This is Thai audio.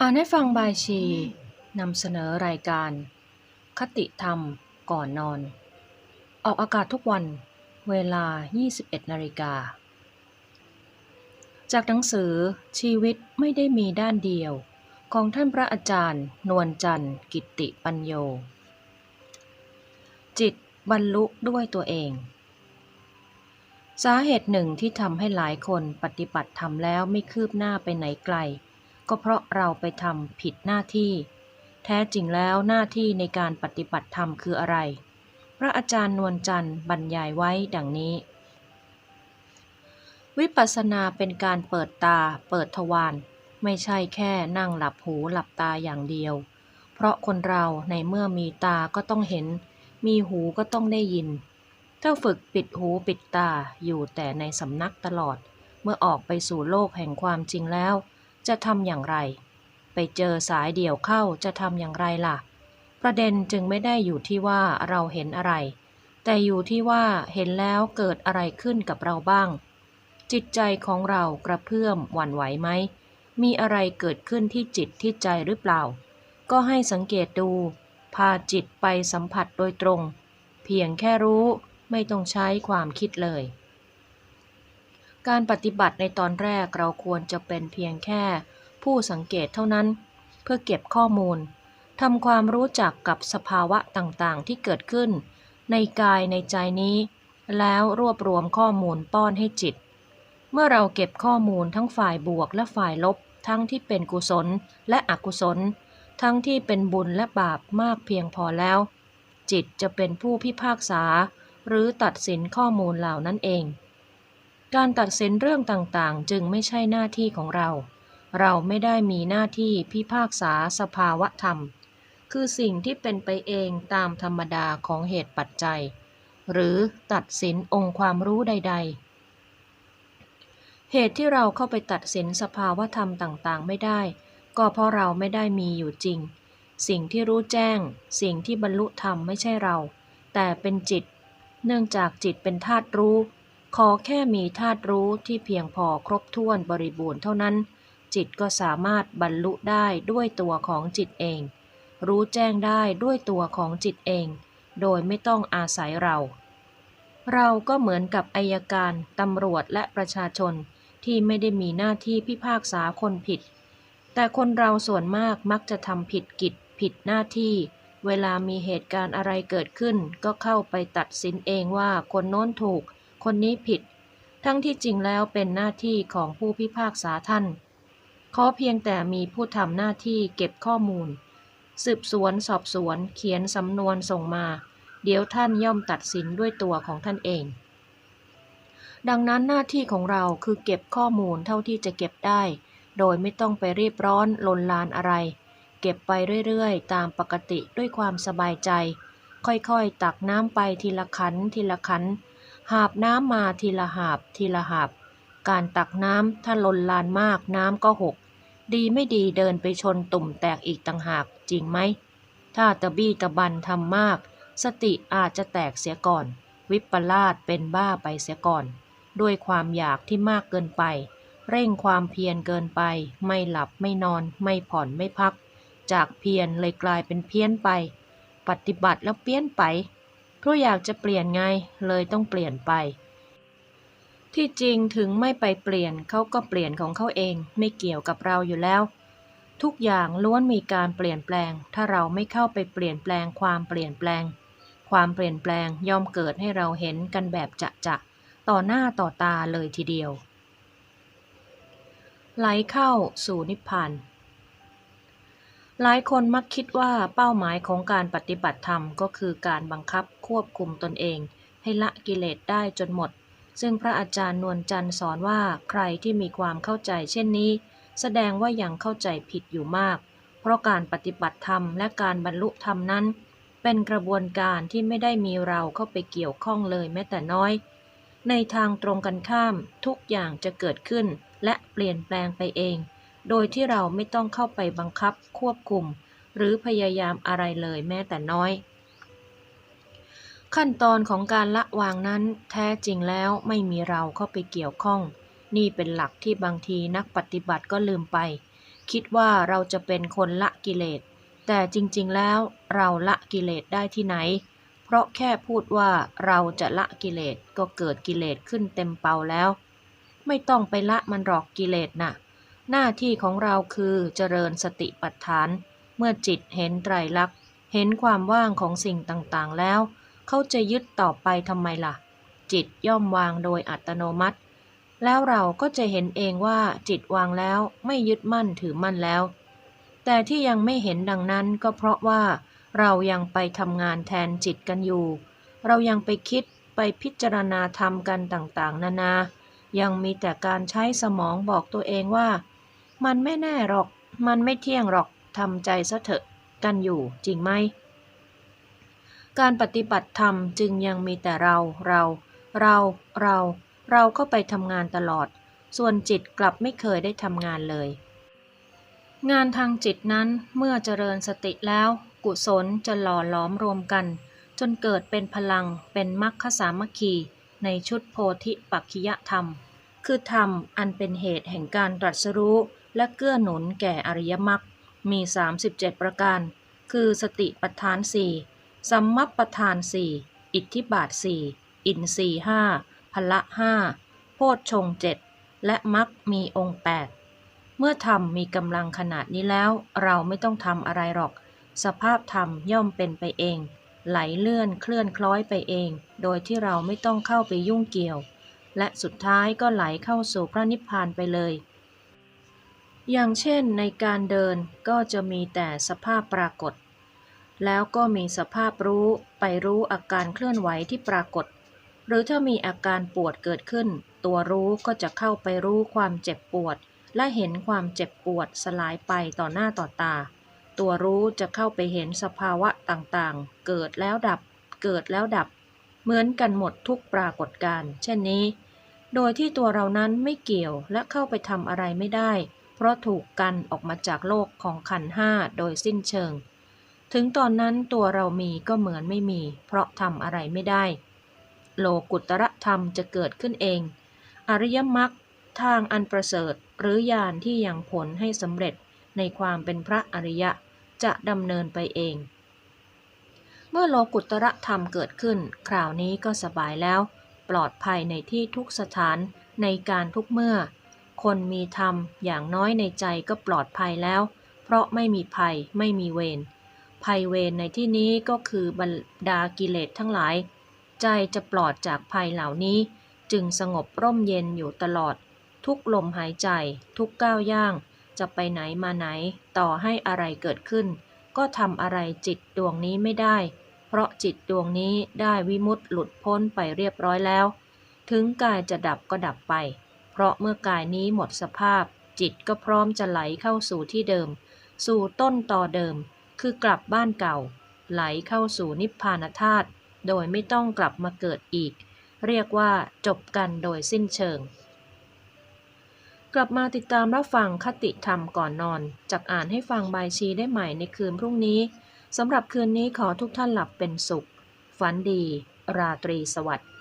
อ่านให้ฟังบายชีนำเสนอรายการ คติธรรมก่อนนอน ออกอากาศทุกวันเวลา 21นาฬิกา จากหนังสือชีวิตไม่ได้มีด้านเดียว ของท่านพระอาจารย์ นวลจันทร์กิติปัญโย จิตบรรลุด้วยตัวเอง สาเหตุหนึ่งที่ทำให้หลายคนปฏิบัติธรรมแล้วไม่คืบหน้าไปไหนไกล ก็เพราะเราไปทำผิดหน้าที่ แท้จริงแล้วหน้าที่ในการปฏิบัติธรรมคืออะไร พระอาจารย์นวลจันทร์บรรยายไว้ดังนี้ วิปัสสนาเป็นการเปิดตา เปิดทวารไม่ใช่แค่นั่งหลับหูหลับตาอย่างเดียว เพราะคนเราในเมื่อมีตาก็ต้องเห็น มีหูก็ต้องได้ยิน ถ้าฝึกปิดหูปิดตาอยู่แต่ในสำนักตลอด เมื่อออกไปสู่โลกแห่งความจริงแล้ว จะทำอย่างไร ไปเจอสายเดี่ยวเข้าจะทำอย่างไรล่ะ ประเด็นจึงไม่ได้อยู่ที่ว่าเราเห็นอะไร แต่อยู่ที่ว่าเห็นแล้วเกิดอะไรขึ้นกับเราบ้าง จิตใจของเรากระเพื่อมหวั่นไหวไหม มีอะไรเกิดขึ้นที่จิตที่ใจหรือเปล่า ก็ให้สังเกตดู พาจิตไปสัมผัสโดยตรง เพียงแค่รู้ไม่ต้องใช้ความคิดเลย การปฏิบัติในตอนแรกเราควรจะเป็นเพียงแค่ ผู้สังเกตเท่านั้น เพื่อเก็บข้อมูลทำความรู้จักกับสภาวะต่างๆ ที่เกิดขึ้น ในกายในใจนี้ แล้วรวบรวมข้อมูลป้อนให้จิต เมื่อเราเก็บข้อมูลทั้งฝ่ายบวกและฝ่ายลบ ทั้งที่เป็นกุศลและอกุศล ทั้งที่เป็นบุญและบาปมากเพียงพอแล้ว จิตจะเป็นผู้พิพากษา หรือตัดสินข้อมูลเหล่านั้นเอง การตัดสินเรื่องต่างๆ จึงไม่ใช่หน้าที่ของเรา เราไม่ได้มีหน้าที่พิพากษาสภาวะธรรม คือสิ่งที่เป็นไปเองตามธรรมดาของเหตุปัจจัย หรือตัดสินองค์ความรู้ใด ๆ เหตุที่เราเข้าไปตัดสินสภาวะธรรมต่างๆ ไม่ได้ ก็เพราะเราไม่ได้มีอยู่จริง สิ่งที่รู้แจ้ง สิ่งที่บรรลุธรรมไม่ใช่เรา แต่เป็นจิต เนื่องจากจิตเป็นธาตุรู้ ขอแค่มีธาตุรู้ที่เพียงพอครบถ้วนบริบูรณ์เท่านั้น จิตก็สามารถบรรลุได้ด้วยตัวของจิตเอง รู้แจ้งได้ด้วยตัวของจิตเอง โดยไม่ต้องอาศัยเรา เราก็เหมือนกับอายการตำรวจและประชาชนที่ไม่ได้มีหน้าที่พิพากษาคนผิด แต่คนเราส่วนมากมักจะทำผิดกิจผิดหน้าที่ เวลามีเหตุการณ์อะไรเกิดขึ้น ก็เข้าไปตัดสินเองว่าคนโน้นถูก คนนี้ผิด ทั้งที่จริงแล้วเป็นหน้าที่ของผู้พิพากษาท่าน ขอเพียงแต่มีผู้ทำหน้าที่เก็บข้อมูล สืบสวนสอบสวน เขียนสำนวนส่งมา เดี๋ยวท่านย่อมตัดสินด้วยตัวของท่านเอง ดังนั้นหน้าที่ของเราคือเก็บข้อมูลเท่าที่จะเก็บได้ โดยไม่ต้องไปรีบร้อนลนลานอะไร เก็บไปเรื่อย ๆ ตามปกติด้วยความสบายใจ ค่อยๆ ตักน้ำไปทีละขันทีละขัน หาบน้ำมาทีละหาบทีละหาบ การตักน้ำถ้าลนลานมากน้ำก็หก ดีไม่ดีเดินไปชนตุ่มแตกอีกต่างหากจริงไหม ถ้าตะบี้ตะบันทำมาก สติอาจจะแตกเสียก่อน วิปลาสเป็นบ้าไปเสียก่อน ด้วยความอยากที่มากเกินไป เร่งความเพียรเกินไป ไม่หลับไม่นอน ไม่ผ่อนไม่พัก จากเพียรเลยกลายเป็นเพี้ยนไป ปฏิบัติแล้วเปี้ยนไป เพราะอยากจะเปลี่ยนไงเลยต้องเปลี่ยนไป ที่จริงถึงไม่ไปเปลี่ยนเขาก็เปลี่ยนของเขาเองไม่เกี่ยวกับเราอยู่แล้ว ทุกอย่างล้วนมีการเปลี่ยนแปลง ถ้าเราไม่เข้าไปเปลี่ยนแปลงความเปลี่ยนแปลง ความเปลี่ยนแปลงย่อมเกิดให้เราเห็นกันแบบจะจะต่อหน้าต่อตาเลยทีเดียวไหลเข้าสู่นิพพาน หลายคนมักคิดว่าเป้าหมายของการปฏิบัติธรรมก็คือการบังคับควบคุมตนเอง ให้ละกิเลสได้จนหมด ซึ่งพระอาจารย์นวลจันทร์สอนว่าใครที่มีความเข้าใจเช่นนี้ แสดงว่ายังเข้าใจผิดอยู่มาก เพราะการปฏิบัติธรรมและการบรรลุธรรมนั้น เป็นกระบวนการที่ไม่ได้มีเราเข้าไปเกี่ยวข้องเลยแม้แต่น้อย ในทางตรงกันข้ามทุกอย่างจะเกิดขึ้นและเปลี่ยนแปลงไปเอง โดยที่เราไม่ต้องเข้าไปบังคับควบคุม หรือพยายามอะไรเลยแม้แต่น้อย ขั้นตอนของการละวางนั้นแท้จริงแล้วไม่มีเราเข้าไปเกี่ยวข้อง นี่เป็นหลักที่บางทีนักปฏิบัติก็ลืมไป คิดว่าเราจะเป็นคนละกิเลส แต่จริงๆแล้วเราละกิเลสได้ที่ไหน เพราะแค่พูดว่าเราจะละกิเลสก็เกิดกิเลสขึ้นเต็มเป่าแล้ว ไม่ต้องไปละมันหรอกกิเลสน่ะ หน้าที่ของเราคือเจริญสติปัฏฐาน เมื่อจิตเห็นไตรลักษณ์ เห็นความว่างของสิ่งต่างๆ แล้ว เขาจะยึดต่อไปทำไมล่ะ จิตย่อมวางโดยอัตโนมัติ แล้วเราก็จะเห็นเองว่าจิตวางแล้วไม่ยึดมั่นถือมั่นแล้ว แต่ที่ยังไม่เห็นดังนั้นก็เพราะว่า เรายังไปทำงานแทนจิตกันอยู่ เรายังไปคิดไปพิจารณาธรรมกันต่างๆ นานา ยังมีแต่การใช้สมองบอกตัวเองว่า มันไม่แน่หรอก มันไม่เที่ยงหรอกทำใจซะเถอะกันอยู่จริงไหม การปฏิบัติธรรมจึงยังมีแต่เรา เรา เรา เรา เราก็ไปทำงานตลอด ส่วนจิตกลับไม่เคยได้ทำงานเลย งานทางจิตนั้นเมื่อเจริญสติแล้ว กุศลจะหล่อหลอมรวมกัน จนเกิดเป็นพลังเป็นมรรคสามัคคีในชุดโพธิปักขิยธรรม คือธรรมอันเป็นเหตุแห่งการตรัสรู้ และเกื้อหนุนแก่อริยมรรคมี 37 ประการ คือสติปัฏฐานสี่สัมมัปปทานสี่อิทธิบาทสี่อินทรีห้าพละห้าโพชฌงเจ็ดและมรรคมีองค์แปดเมื่อธรรมมีกำลังขนาดนี้แล้ว เราไม่ต้องทำอะไรหรอก สภาพธรรมย่อมเป็นไปเอง ไหลเลื่อนเคลื่อนคล้อยไปเอง โดยที่เราไม่ต้องเข้าไปยุ่งเกี่ยว และสุดท้ายก็ไหลเข้าสู่พระนิพพานไปเลย อย่างเช่นในการเดินก็จะมีแต่สภาพปรากฏ แล้วก็มีสภาพรู้ไปรู้อาการเคลื่อนไหวที่ปรากฏ หรือถ้ามีอาการปวดเกิดขึ้น ตัวรู้ก็จะเข้าไปรู้ความเจ็บปวด และเห็นความเจ็บปวดสลายไปต่อหน้าต่อตา ตัวรู้จะเข้าไปเห็นสภาวะต่างๆ เกิดแล้วดับ เกิดแล้วดับ เหมือนกันหมดทุกปรากฏการเช่นนี้ โดยที่ตัวเรานั้นไม่เกี่ยวและเข้าไปทำอะไรไม่ได้ เพราะถูกกันออกมาจากโลกของขันห้าโดยสิ้นเชิง ถึงตอนนั้นตัวเรามีก็เหมือนไม่มี เพราะทำอะไรไม่ได้ โลกุตระธรรมจะเกิดขึ้นเอง อริยมรรคทางอันประเสริฐหรือญาณที่ยังผลให้สำเร็จในความเป็นพระอริยะจะดำเนินไปเอง เมื่อโลกุตระธรรมเกิดขึ้น คราวนี้ก็สบายแล้ว ปลอดภัยในที่ทุกสถานในการทุกเมื่อ คนมีธรรมอย่างน้อยในใจก็ปลอดภัยแล้ว เพราะไม่มีภัยไม่มีเวรภัยเวรในที่นี้ก็คือบรรดากิเลสทั้งหลาย ใจจะปลอดจากภัยเหล่านี้ จึงสงบร่มเย็นอยู่ตลอด ทุกลมหายใจ ทุกก้าวย่าง จะไปไหนมาไหน ต่อให้อะไรเกิดขึ้น ก็ทำอะไรจิตดวงนี้ไม่ได้ เพราะจิตดวงนี้ได้วิมุตติหลุดพ้นไปเรียบร้อยแล้ว ถึงกายจะดับก็ดับไป เพราะเมื่อกายนี้หมดสภาพ จิตก็พร้อมจะไหลเข้าสู่ที่เดิม สู่ต้นต่อเดิม คือกลับบ้านเก่า ไหลเข้าสู่นิพพานธาตุโดยไม่ต้องกลับมาเกิดอีก เรียกว่าจบกันโดยสิ้นเชิง กลับมาติดตามรับฟังคติธรรมก่อนนอน จากอ่านให้ฟังบายชีได้ใหม่ในคืนพรุ่งนี้สำหรับคืนนี้ขอทุกท่านหลับเป็นสุข ฝันดี ราตรีสวัสดิ์